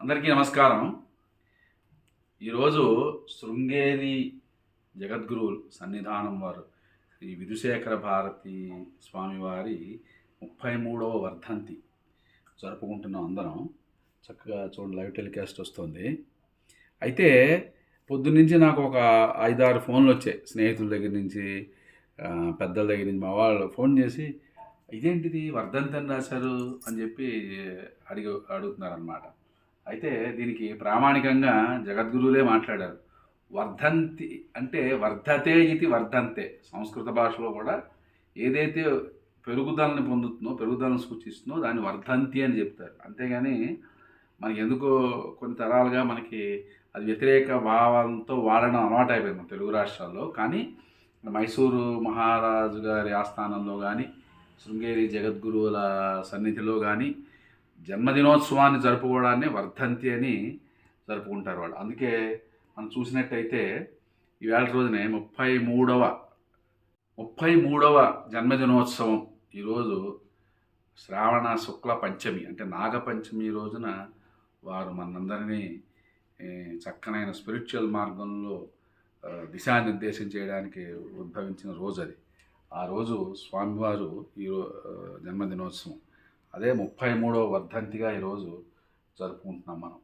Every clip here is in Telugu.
అందరికీ నమస్కారం. ఈరోజు శృంగేరి జగద్గురు సన్నిధానం వారు శ్రీ విధుశేఖర భారతి స్వామివారి ముప్పై మూడవ వర్ధంతి జరుపుకుంటున్నాం అందరం. చక్కగా చూడండి లైవ్ టెలికాస్ట్ వస్తుంది. అయితే పొద్దున్నుంచి నాకు ఒక ఐదారు ఫోన్లు వచ్చాయి. స్నేహితుల దగ్గర నుంచి పెద్దల దగ్గర నుంచి మా వాళ్ళు ఫోన్ చేసి ఇదేంటిది వర్ధంతి అని రాశారు అని చెప్పి అడిగి అడుగుతున్నారనమాట అయితే దీనికి ప్రామాణికంగా జగద్గురువులే మాట్లాడారు. వర్ధంతి అంటే వర్ధతే ఇది వర్ధంతే. సంస్కృత భాషలో కూడా ఏదైతే పెరుగుదలని పొందుతుందో పెరుగుదలను సూచిస్తుందో దాన్ని వర్ధంతి అని చెప్తారు. అంతేగాని మనకి ఎందుకో కొన్ని తరాలుగా మనకి అది వ్యతిరేక భావంతో వాడడం అలవాటు అయిపోయింది తెలుగు రాష్ట్రాల్లో. కానీ మైసూరు మహారాజు గారి ఆస్థానంలో కానీ శృంగేరి జగద్గురువుల సన్నిధిలో కానీ జన్మదినోత్సవాన్ని జరుపుకోవడాన్ని వర్ధంతి అని జరుపుకుంటారు వాళ్ళు. అందుకే మనం చూసినట్టయితే ఈవేళ రోజునే ముప్పై మూడవ ముప్పై మూడవ జన్మదినోత్సవం ఈరోజు శ్రావణ శుక్ల పంచమి అంటే నాగపంచమి రోజున వారు మనందరినీ చక్కనైన స్పిరిచువల్ మార్గంలో దిశానిర్దేశం చేయడానికి ఉద్భవించిన రోజు అది. ఆ రోజు స్వామివారు ఈ జన్మదినోత్సవం. అదే ముప్పై మూడవ వర్ధంతిగా ఈరోజు జరుపుకుంటున్నాం మనం.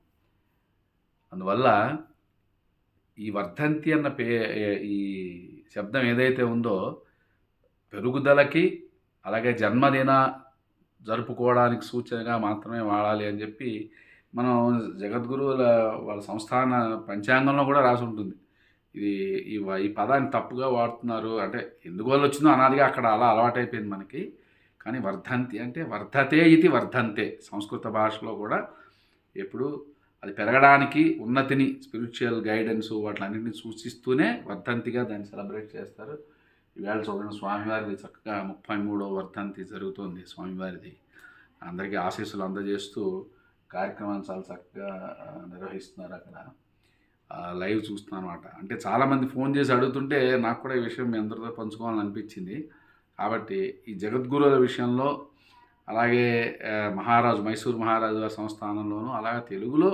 అందువల్ల ఈ వర్ధంతి అన్న పే ఈ శబ్దం ఏదైతే ఉందో పెరుగుదలకి అలాగే జన్మదిన జరుపుకోవడానికి సూచనగా మాత్రమే వాడాలి అని చెప్పి మనం జగద్గురువుల వాళ్ళ సంస్థాన పంచాంగంలో కూడా రాసి ఉంటుంది. ఇది ఈ ఈ పదాన్ని తప్పుగా వాడుతున్నారు అంటే ఎందువల్ల వచ్చిందో అనాదిగా అక్కడ అలా అలవాటైపోయింది మనకి. కానీ వర్ధంతి అంటే వర్ధతే ఇది వర్ధంతే. సంస్కృత భాషలో కూడా ఎప్పుడు అది పెరగడానికి ఉన్నతిని స్పిరిచువల్ గైడెన్స్ వాటిలన్నింటినీ సూచిస్తూనే వర్ధంతిగా దాన్ని సెలబ్రేట్ చేస్తారు. ఈవేళ చూడండి స్వామివారిది చక్కగా ముప్పై మూడో వర్ధంతి జరుగుతోంది స్వామివారిది. అందరికీ ఆశీస్సులు అందజేస్తూ కార్యక్రమాన్ని చాలా చక్కగా నిర్వహిస్తున్నారు అక్కడ. లైవ్ చూస్తున్నాను అనమాట అంటే చాలామంది ఫోన్ చేసి అడుగుతుంటే నాకు కూడా ఈ విషయం మీ అందరితో పంచుకోవాలని అనిపించింది కాబట్టి ఈ జగద్గురువుల విషయంలో అలాగే మహారాజు మైసూర్ మహారాజు గారి సంస్థానంలోనూ అలాగే తెలుగులో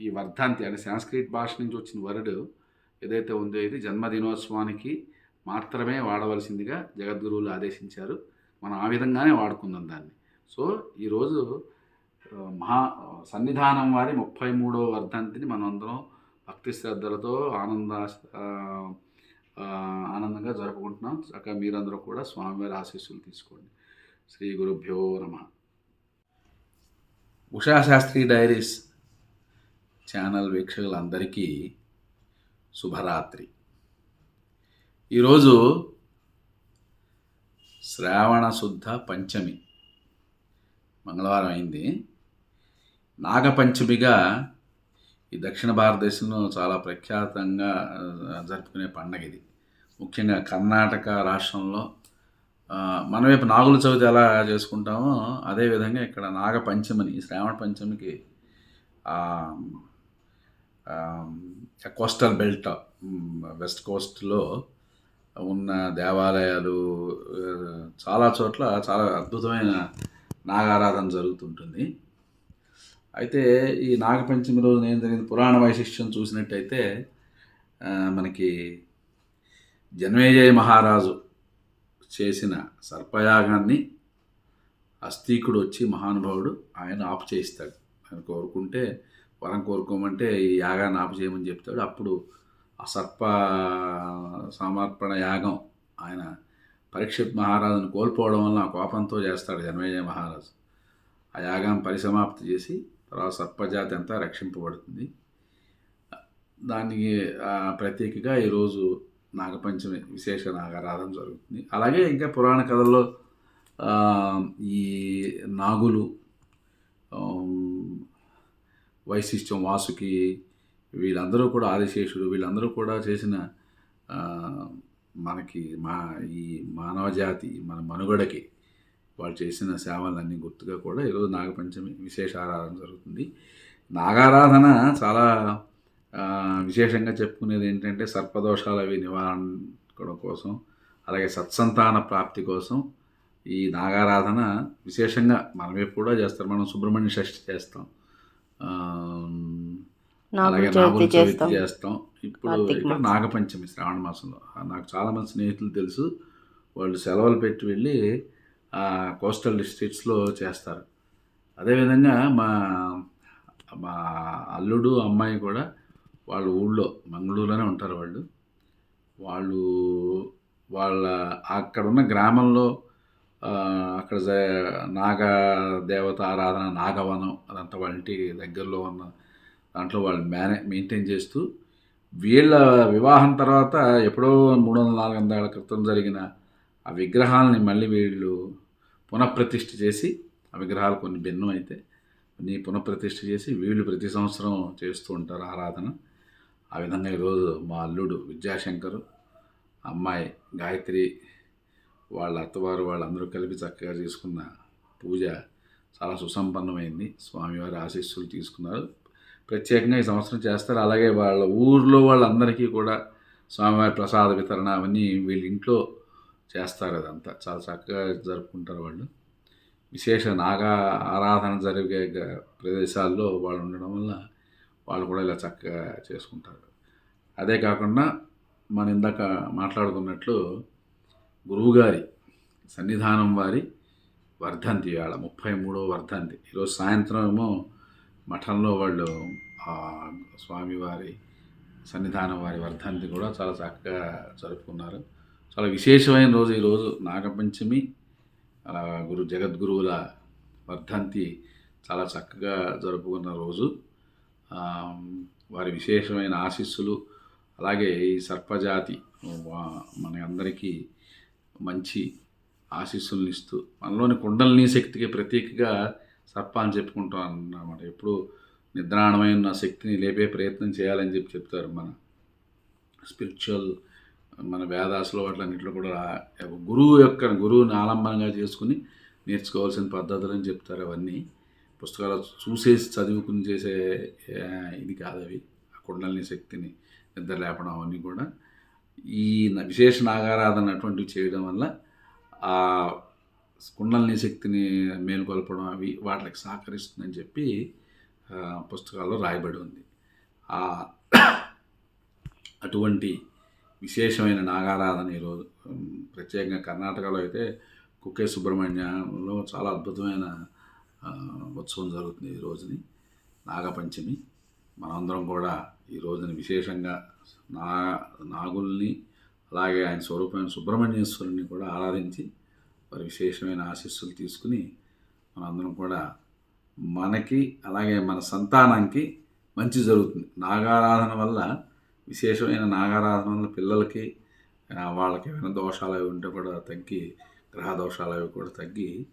ఈ వర్ధాంతి అంటే సాంస్క్రిట్ భాష నుంచి వచ్చిన వర్డ్ ఏదైతే ఉందో ఇది జన్మదినోత్సవానికి మాత్రమే వాడవలసిందిగా జగద్గురువులు ఆదేశించారు. మనం ఆ విధంగానే వాడుకుందాం దాన్ని. సో ఈరోజు మహా సన్నిధానం వారి ముప్పై మూడవ వర్ధంతిని మనందరం భక్తి శ్రద్ధలతో ఆనంద ఆనందంగా జరుపుకుంటున్నాం. చక్కగా మీరందరూ కూడా స్వామివారి ఆశీస్సులు తీసుకోండి. శ్రీ గురుభ్యో నమ. ఉషాశాస్త్రి డైరీస్ ఛానల్ వీక్షకులందరికీ శుభరాత్రి. ఈరోజు శ్రావణ శుద్ధ పంచమి. మంగళవారం అయింది. నాగపంచమిగా ఈ దక్షిణ భారతదేశంలో చాలా ప్రఖ్యాతంగా జరుపుకునే పండగ ఇది. ముఖ్యంగా కర్ణాటక రాష్ట్రంలో మనం ఇప్పుడు నాగుల చవితి ఎలా చేసుకుంటామో అదేవిధంగా ఇక్కడ నాగపంచమని శ్రావణ పంచమికి కోస్టల్ బెల్ట్ వెస్ట్ కోస్ట్లో ఉన్న దేవాలయాలు చాలా చోట్ల చాలా అద్భుతమైన నాగారాధన జరుగుతుంటుంది. అయితే ఈ నాగపంచమి రోజున ఏం జరిగింది? పురాణ వైశిష్ట్యం చూసినట్టయితే మనకి జన్మేజయ మహారాజు చేసిన సర్పయాగాన్ని అస్తీకుడు వచ్చి మహానుభావుడు ఆయన ఆపు చేయిస్తాడు. ఆయన కోరుకుంటే వరం కోరుకోమంటే ఈ యాగాన్ని ఆపు చేయమని చెప్తాడు. అప్పుడు ఆ సర్ప సమర్పణ యాగం ఆయన పరీక్షిత్ మహారాజును కోల్పోవడం వల్ల కోపంతో చేస్తాడు జన్మేజయ మహారాజు. ఆ యాగం పరిసమాప్తి చేసి తర్వాత సర్పజాతి అంతా రక్షింపబడుతుంది. దానికి ప్రత్యేకగా ఈరోజు నాగపంచమి విశేష నాగారాధన జరుగుతుంది. అలాగే ఇంకా పురాణ కథల్లో ఈ నాగులు వైశిష్ట్యం వాసుకి వీళ్ళందరూ కూడా ఆదిశేషుడు వీళ్ళందరూ కూడా చేసిన మనకి మా ఈ మానవ జాతి మన మనుగడకి వాళ్ళు చేసిన సేవలన్నీ గుర్తుగా కూడా ఈరోజు నాగపంచమి విశేష ఆరాధన జరుగుతుంది. నాగారాధన చాలా విశేషంగా చెప్పుకునేది ఏంటంటే సర్పదోషాలు అవి నివారణ కోసం అలాగే సత్సంతాన ప్రాప్తి కోసం ఈ నాగారాధన విశేషంగా మనం కూడా చేస్తారు. మనం సుబ్రహ్మణ్య షష్ఠి చేస్తాం. అలాగే నాగుల చవితి చేస్తాం. ఇప్పుడు ఇక్కడ. నాగపంచమి శ్రావణ మాసంలో. నాకు చాలామంది స్నేహితులు తెలుసు. వాళ్ళు సెలవులు పెట్టి వెళ్ళి కోస్టల్ డిస్ట్రిక్ట్స్లో చేస్తారు. అదేవిధంగా మా మా అల్లుడు అమ్మాయి కూడా వాళ్ళ ఊళ్ళో మంగళూరులోనే ఉంటారు వాళ్ళు. వాళ్ళు వాళ్ళ అక్కడ ఉన్న గ్రామంలో అక్కడ నాగ దేవత ఆరాధన నాగవనం అదంతా వాళ్ళ దగ్గరలో ఉన్న దాంట్లో వాళ్ళు మేనే మెయింటైన్ చేస్తూ వీళ్ళ వివాహం తర్వాత ఎప్పుడో మూడు వందల నాలుగు వందల క్రితం జరిగిన ఆ విగ్రహాలని మళ్ళీ వీళ్ళు పునఃప్రతిష్ఠ చేసి ఆ విగ్రహాలు కొన్ని భిన్నం అయితే కొన్ని పునఃప్రతిష్ఠ చేసి వీళ్ళు ప్రతి సంవత్సరం చేస్తూ ఉంటారు ఆరాధన. ఆ విధంగా ఈరోజు మా అల్లుడు విద్యాశంకరు అమ్మాయి గాయత్రి వాళ్ళ అత్తవారు వాళ్ళందరూ కలిపి చక్కగా చేసుకున్న పూజ చాలా సుసంపన్నమైంది. స్వామివారి ఆశీస్సులు తీసుకున్నారు. ప్రత్యేకంగా ఈ సంవత్సరం చేస్తారు. అలాగే వాళ్ళ ఊర్లో వాళ్ళందరికీ కూడా స్వామివారి ప్రసాద వితరణ అవన్నీ వీళ్ళ ఇంట్లో చేస్తారు అదంతా. చాలా చక్కగా జరుపుకుంటారు వాళ్ళు. విశేష నాగా ఆరాధన జరిగే ప్రదేశాల్లో వాళ్ళు ఉండడం వల్ల వాళ్ళు కూడా ఇలా చక్కగా చేసుకుంటారు. అదే కాకుండా మనం ఇందాక మాట్లాడుకున్నట్లు గురువుగారి సన్నిధానం వారి వర్ధంతి ఇవాళ ముప్పై మూడో వర్ధంతి. ఈరోజు సాయంత్రం ఏమో మఠంలో వాళ్ళు స్వామివారి సన్నిధానం వారి వర్ధంతి కూడా చాలా చక్కగా జరుపుకున్నారు. చాలా విశేషమైన రోజు ఈరోజు నాగపంచమి అలా గురు జగద్గురువుల వర్ధంతి చాలా చక్కగా జరుపుకున్న రోజు. వారి విశేషమైన ఆశీస్సులు అలాగే ఈ సర్పజాతి మన అందరికీ మంచి ఆశీస్సులను ఇస్తూ మనలోని కుండలిని శక్తికి ప్రతీకగా సర్ప అని చెప్పుకుంటాం అన్నమాట. ఎప్పుడు నిద్రాణమైన శక్తిని లేపే ప్రయత్నం చేయాలని చెప్పి చెప్తారు మన స్పిరిచువల్ మన వేదాసులో వాటిలన్నింటిలో కూడా గురువు యొక్క గురువుని ఆలంబనంగా చేసుకుని నేర్చుకోవాల్సిన పద్ధతులు అని చెప్తారు అవన్నీ. పుస్తకాలు చూసేసి చదువుకుని చేసే ఇది కాదు అవి. ఆ కుండలిని శక్తిని నిద్ర లేపడం అవన్నీ కూడా. ఈ విశేష నాగారాధన అటువంటివి చేయడం వల్ల ఆ కుండలిని శక్తిని మేలుకొల్పడం అవి వాటికి సహకరిస్తుందని చెప్పి పుస్తకాల్లో రాయబడి ఉంది. ఆ అటువంటి విశేషమైన నాగారాధన ఈరోజు. ప్రత్యేకంగా కర్ణాటకలో అయితే కుక్కే సుబ్రహ్మణ్యంలో చాలా అద్భుతమైన ఉత్సవం జరుగుతుంది ఈ రోజుని నాగపంచమి. మనందరం కూడా ఈ రోజుని విశేషంగా నా నాగుల్ని అలాగే ఆయన స్వరూపమైన సుబ్రహ్మణ్యేశ్వరుని కూడా ఆరాధించి వారి విశేషమైన ఆశీస్సులు తీసుకుని మనందరం కూడా మనకి అలాగే మన సంతానానికి మంచి జరుగుతుంది. నాగారాధన వల్ల విశేషమైన నాగారాధన పిల్లలకి వాళ్ళకి ఏమైనా దోషాలు అవి ఉంటే కూడా తగ్గి గ్రహ దోషాలు అవి కూడా తగ్గి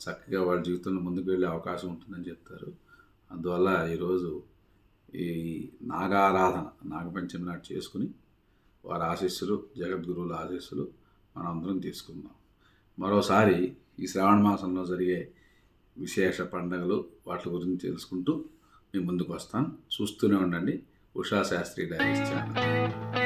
చక్కగా వాళ్ళ జీవితంలో ముందుకు వెళ్ళే అవకాశం ఉంటుందని చెప్తారు. అందువల్ల ఈరోజు ఈ నాగారాధన నాగపంచమి నాటి చేసుకుని వారి ఆశీస్సులు జగద్గురువుల ఆశీస్సులు మనం అందరం తీసుకుందాం. మరోసారి ఈ శ్రావణ మాసంలో జరిగే విశేష పండుగలు వాటి గురించి తెలుసుకుంటూ మీ ముందుకు వస్తాను. చూస్తూనే ఉండండి. Usha Sastry diaries channel